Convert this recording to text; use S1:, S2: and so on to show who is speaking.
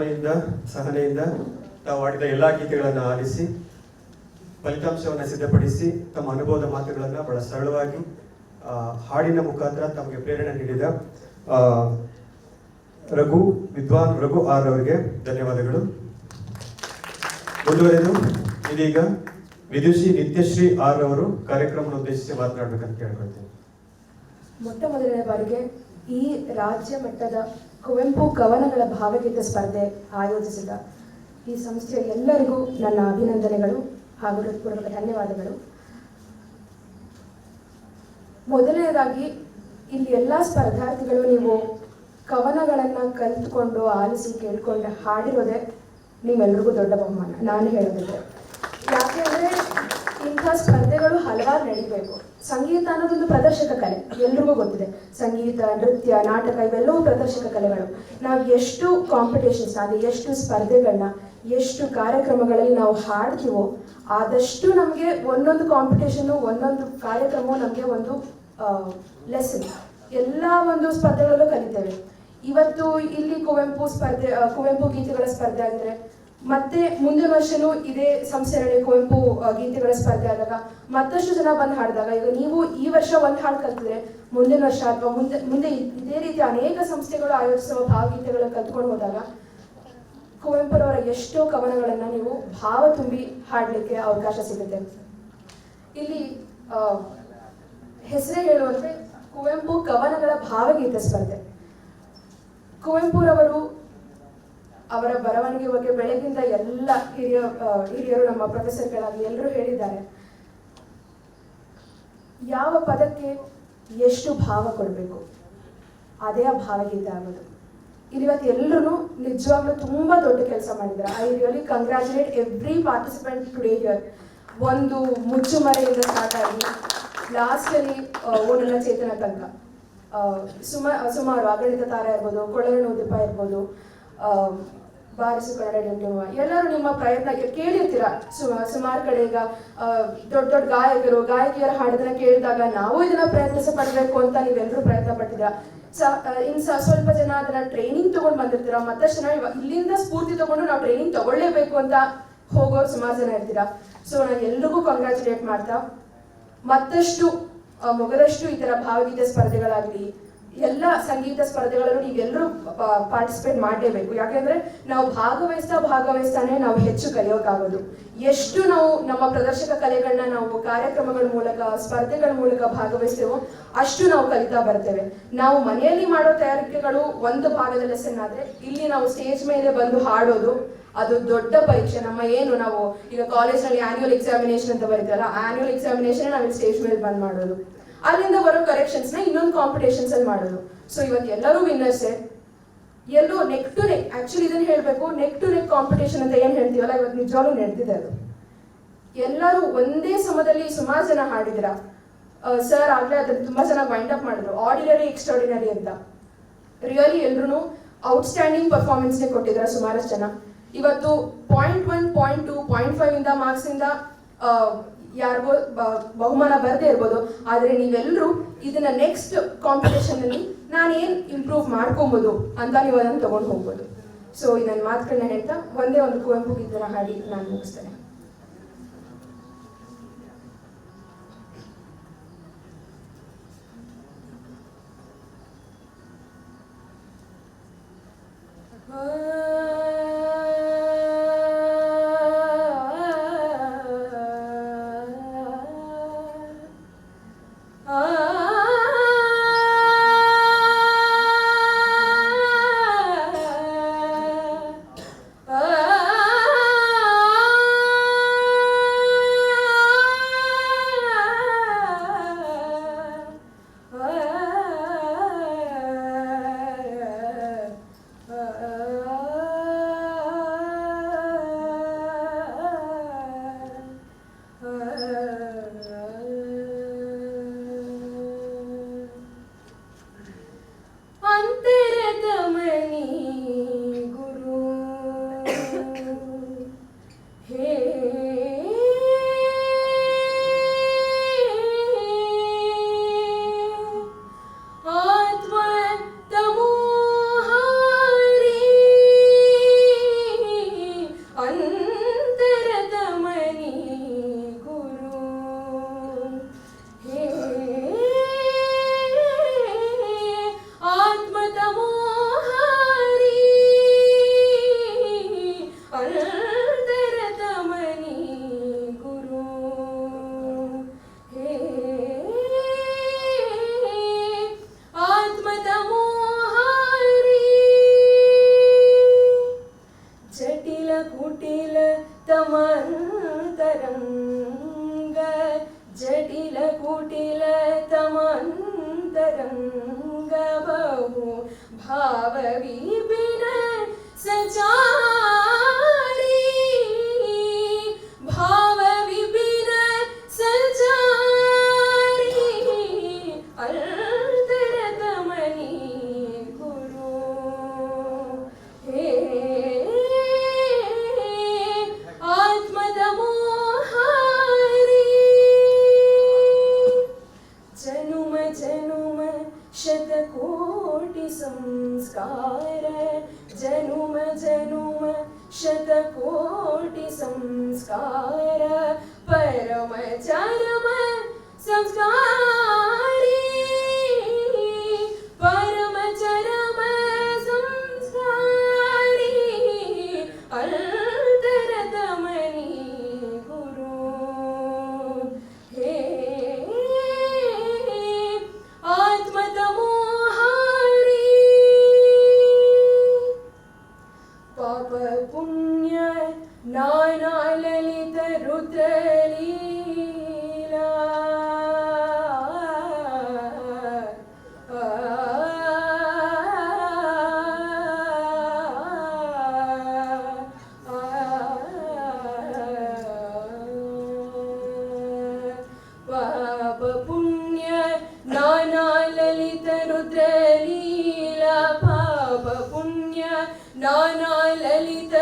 S1: ತಾಳ್ಮೆಯಿಂದ ಸಹನೆಯಿಂದ ತಾವು ಆಡಿದ ಎಲ್ಲಾ ಗೀತೆಗಳನ್ನು ಆಲಿಸಿ, ಫಲಿತಾಂಶವನ್ನು ಸಿದ್ಧಪಡಿಸಿ, ತಮ್ಮ ಅನುಭವದ ಮಾತುಗಳನ್ನು ಬಹಳ ಸರಳವಾಗಿ ಹಾಡಿನ ಮುಖಾಂತರ ತಮಗೆ ಪ್ರೇರಣೆ ನೀಡಿದ ರಘು, ವಿದ್ವಾನ್ ರಘು ಆರ್ ಅವರಿಗೆ ಧನ್ಯವಾದಗಳು. ಮುಂದುವರೆದು ಇದೀಗ ವಿದುಷಿ ನಿತ್ಯಶ್ರೀ ಆರ್ ಅವರು ಕಾರ್ಯಕ್ರಮವನ್ನು ಉದ್ದೇಶಿಸಿ ಮಾತನಾಡಬೇಕಂತ ಕೇಳ್ಕೊಳ್ತೀನಿ.
S2: ಮೊಟ್ಟ ಮೊದಲನೇ ಬಾರಿಗೆ ಈ ರಾಜ್ಯ ಮಟ್ಟದ ಕುವೆಂಪು ಕವನಗಳ ಭಾವಗೀತೆ ಸ್ಪರ್ಧೆ ಆಯೋಜಿಸಿದ ಈ ಸಂಸ್ಥೆಯ ಎಲ್ಲರಿಗೂ ನನ್ನ ಅಭಿನಂದನೆಗಳು ಹಾಗೂ ಹೃತ್ಪೂರ್ವಕ ಧನ್ಯವಾದಗಳು. ಮೊದಲನೇದಾಗಿ, ಇಲ್ಲಿ ಎಲ್ಲ ಸ್ಪರ್ಧಾರ್ಥಿಗಳು ನೀವು ಕವನಗಳನ್ನು ಕಲಿತುಕೊಂಡು ಆಲಿಸಿ ಕೇಳ್ಕೊಂಡು ಹಾಡಿರೋದೇ ನೀವೆಲ್ರಿಗೂ ದೊಡ್ಡ ಬಹುಮಾನ. ನಾನು ಹೇಳೋದಿದ್ರೆ. ಯಾಕೆಂದ್ರೆ ಇಂಥ ಸ್ಪರ್ಧೆಗಳು ಹಲವಾರು ನಡೀಬೇಕು. ಸಂಗೀತ ಅನ್ನೋದೊಂದು ಪ್ರದರ್ಶಕ ಕಲೆ. ಎಲ್ರಿಗೂ ಗೊತ್ತಿದೆ. ಸಂಗೀತ, ನೃತ್ಯ, ನಾಟಕ ಇವೆಲ್ಲವೂ ಪ್ರದರ್ಶಕ ಕಲೆಗಳು. ನಾವು ಎಷ್ಟು ಕಾಂಪಿಟೇಷನ್ಸ್ ಅಂದರೆ ಎಷ್ಟು ಸ್ಪರ್ಧೆಗಳನ್ನ ಎಷ್ಟು ಕಾರ್ಯಕ್ರಮಗಳಲ್ಲಿ ನಾವು ಹಾಡ್ತೀವೋ, ಆದಷ್ಟು ನಮಗೆ ಒಂದೊಂದು ಕಾಂಪಿಟೇಷನು ಒಂದೊಂದು ಕಾರ್ಯಕ್ರಮವು ನಮಗೆ ಒಂದು ಲೆಸನ್ ಎಲ್ಲ ಒಂದು ಸ್ಪರ್ಧೆಗಳಲ್ಲೂ ಕಲಿತೇವೆ. ಇವತ್ತು ಇಲ್ಲಿ ಕುವೆಂಪು ಸ್ಪರ್ಧೆ ಕುವೆಂಪು ಗೀತೆಗಳ ಸ್ಪರ್ಧೆ ಆಗಿದ್ರೆ ಮತ್ತೆ ಮುಂದಿನ ವರ್ಷನೂ ಇದೇ ಸಂಸ್ಥೆಯಲ್ಲಿ ಕುವೆಂಪು ಗೀತೆಗಳ ಸ್ಪರ್ಧೆ ಆದಾಗ ಮತ್ತಷ್ಟು ಜನ ಬಂದು ಹಾಡಿದಾಗ, ಈಗ ನೀವು ಈ ವರ್ಷ ಒಂದು ಹಾಡು ಕಲ್ತಿದ್ರೆ ಮುಂದಿನ ವರ್ಷ ಅಥವಾ ಮುಂದೆ ಮುಂದೆ ಇದೇ ರೀತಿ ಅನೇಕ ಸಂಸ್ಥೆಗಳು ಆಯೋಜಿಸುವ ಭಾವಗೀತೆಗಳನ್ನು ಕಲ್ತ್ಕೊಂಡು ಹೋದಾಗ ಕುವೆಂಪುರವರ ಎಷ್ಟೋ ಕವನಗಳನ್ನು ನೀವು ಭಾವ ತುಂಬಿ ಹಾಡಲಿಕ್ಕೆ ಅವಕಾಶ ಸಿಗುತ್ತೆ. ಇಲ್ಲಿ ಹೆಸರೇ ಹೇಳುವಂತೆ ಕುವೆಂಪು ಕವನಗಳ ಭಾವಗೀತೆ ಸ್ಪರ್ಧೆ. ಕುವೆಂಪುರವರು ಅವರ ಬರವಣಿಗೆ ಬಗ್ಗೆ ಬೆಳಗಿಂದ ಎಲ್ಲ ಹಿರಿಯ ಹಿರಿಯರು, ನಮ್ಮ ಪ್ರೊಫೆಸರ್ಗಳಾಗಿ ಎಲ್ಲರೂ ಹೇಳಿದ್ದಾರೆ. ಯಾವ ಪದಕ್ಕೆ ಎಷ್ಟು ಭಾವ ಕೊಡಬೇಕು? ಅದೇ ಆ ಭಾವಗೀತ ಆಗೋದು. ಇಲ್ಲಿವತ್ತು ಎಲ್ಲರೂ ನಿಜವಾಗ್ಲೂ ತುಂಬಾ ದೊಡ್ಡ ಕೆಲಸ ಮಾಡಿದ್ದಾರೆ. I really congratulate every participant today here ಒಂದು ಮುಚ್ಚುಮರೆಯಿಂದ ಸ್ಟಾರ್ಟ್ ಆಗಿ ಲಾಸ್ಟಲ್ಲಿ ಓಡಲ ಚೇತನ ತನಕ ಸುಮ, ಸುಮಾರು ಅಗಣಿತ ತಾರ ಇರ್ಬೋದು ಕೊಳರಣ ಉದಿಪ ಇರ್ಬೋದು ಬಾರಿಸು ಕನ್ನಡ ಎಲ್ಲರೂ ನಿಮ್ಮ ಪ್ರಯತ್ನ ಕೇಳಿರ್ತೀರ. ಸುಮಾರು ಕಡೆ ಈಗ ದೊಡ್ಡ ದೊಡ್ಡ ಗಾಯಕರು, ಗಾಯಕಿಯರ ಹಾಡೋದನ್ನ ಕೇಳಿದಾಗ ನಾವು ಇದನ್ನ ಪ್ರಯತ್ನಿಸ ಪಡಬೇಕು ಅಂತ ನೀವೆಲ್ಲರೂ ಪ್ರಯತ್ನ ಪಟ್ಟಿದ್ದೀರಾ ಸ ಇನ್ ಸ್ವಲ್ಪ ಜನ ಅದನ್ನ ಟ್ರೈನಿಂಗ್ ತಗೊಂಡ್ ಬಂದಿರ್ತೀರಾ, ಮತ್ತಷ್ಟು ಜನ ಇಲ್ಲಿಂದ ಸ್ಫೂರ್ತಿ ತಗೊಂಡು ನಾವು ಟ್ರೈನಿಂಗ್ ತಗೊಳ್ಳೇಬೇಕು ಅಂತ ಹೋಗೋ ಸುಮಾರು ಜನ ಇರ್ತೀರಾ. ಸೊ ನಾನು ಎಲ್ರಿಗೂ ಕಂಗ್ರ್ಯಾಚುಲೇಟ್ ಮಾಡ್ತಾ, ಮತ್ತಷ್ಟು ಮೊಗದಷ್ಟು ಈ ತರ ಭಾವಗೀತೆ ಸ್ಪರ್ಧೆಗಳಾಗ್ಲಿ ಎಲ್ಲ ಸಂಗೀತ ಸ್ಪರ್ಧೆಗಳಲ್ಲೂ ನೀವೆಲ್ಲರೂ ಪಾರ್ಟಿಸಿಪೇಟ್ ಮಾಡಲೇಬೇಕು. ಯಾಕೆಂದ್ರೆ ನಾವು ಭಾಗವಹಿಸ್ತಾ ಭಾಗವಹಿಸ್ತಾನೆ ನಾವು ಹೆಚ್ಚು ಕಲಿಯೋಕ್ಕಾಗೋದು ಎಷ್ಟು ನಾವು ನಮ್ಮ ಪ್ರದರ್ಶಕ ಕಲೆಗಳನ್ನ ನಾವು ಕಾರ್ಯಕ್ರಮಗಳ ಮೂಲಕ, ಸ್ಪರ್ಧೆಗಳ ಮೂಲಕ ಭಾಗವಹಿಸ್ತೇವೋ ಅಷ್ಟು ನಾವು ಕಲಿತಾ ಬರ್ತೇವೆ. ನಾವು ಮನೆಯಲ್ಲಿ ಮಾಡೋ ತಯಾರಿಕೆಗಳು ಒಂದು ಭಾಗದ ಲೆಸನ್ ಆದ್ರೆ ಇಲ್ಲಿ ನಾವು ಸ್ಟೇಜ್ ಮೇಲೆ ಬಂದು ಹಾಡೋದು, ಅದು ದೊಡ್ಡ ಪರೀಕ್ಷೆ. ನಮ್ಮ ಏನು ನಾವು ಈಗ ಕಾಲೇಜ್ನಲ್ಲಿ ಆನ್ಯುವಲ್ ಎಕ್ಸಾಮಿನೇಷನ್ ಅಂತ ಬರೀತಾರ ಆನ್ಯುವಲ್ ಎಕ್ಸಾಮಿನೇಷನ್ ನಾವು ಸ್ಟೇಜ್ ಮೇಲೆ ಬಂದ್ ಮಾಡೋದು. ಅಲ್ಲಿಂದ ಬರೋ ಕರೆಕ್ಷನ್ಸ್ನ ಇನ್ನೊಂದು ಕಾಂಪಿಟೇಷನ್ಸ್ ಅಲ್ಲಿ ಮಾಡೋದು. ಸೊ ಇವತ್ತು ಎಲ್ಲರೂ ವಿನ್ನರ್ಸೇ ಎಲ್ಲೋ ನೆಕ್ ಟು ನೆಕ್ ಆಕ್ಚುಲಿ ಇದನ್ನ ಹೇಳಬೇಕು ನೆಕ್ ಟು ನೆಕ್ ಕಾಂಪಿಟೇಷನ್ ಅಂತ ಏನು ಹೇಳ್ತೀವಲ್ಲ ಇವತ್ತು ನಿಜವಾಗ್ಲೂ ನಡೆದಿದೆ ಅದು. ಎಲ್ಲರೂ ಒಂದೇ ಸಮದಲ್ಲಿ ಸುಮಾರು ಜನ ಹಾಡಿದ್ರ. ಸರ್ ಆಗ್ಲೇ ಅದನ್ನು ತುಂಬಾ ಜನ ವೈಂಡ್ ಅಪ್ ಮಾಡಿದ್ರು. ಆರ್ಡಿನರಿ ಎಕ್ಸ್ಟ್ರಾರ್ಡಿನರಿ ಅಂತ. ರಿಯಲಿ ಎಲ್ರು ಔಟ್ಸ್ಟ್ಯಾಂಡಿಂಗ್ ಪರ್ಫಾರ್ಮೆನ್ಸ್ನೇ ಕೊಟ್ಟಿದ್ರ ಸುಮಾರಷ್ಟು ಜನ. ಇವತ್ತು point one point two point five ಇಂದ ಮಾರ್ಕ್ಸ್ ಇಂದ ಆ, ಯಾರಿಗೋ ಬಹುಮಾನ ಬರದೇ ಇರ್ಬೋದು. ಆದರೆ ನೀವೆಲ್ಲರೂ ಇದನ್ನ ನೆಕ್ಸ್ಟ್ ಕಾಂಪಿಟೇಷನ್ ಅಲ್ಲಿ ನಾನು ಏನ್ ಇಂಪ್ರೂವ್ ಮಾಡ್ಕೊಬೋದು ಅಂತ ನೀವು ಅದನ್ನು ತಗೊಂಡು ಹೋಗ್ಬೋದು. ಸೊ ಈ ನನ್ನ ಮಾತುಗಳನ್ನ ಹೇಳ್ತಾ, ಒಂದೇ ಒಂದು ಕುವೆಂಪು ಗೀತನ ಹಾಡಿ ನಾನು ಮುಗಿಸ್ತೇನೆ. ಭಾವ സംസ്കാര പരമചരമ സംസ്കാര लीला पाप पुण्य नाना ललित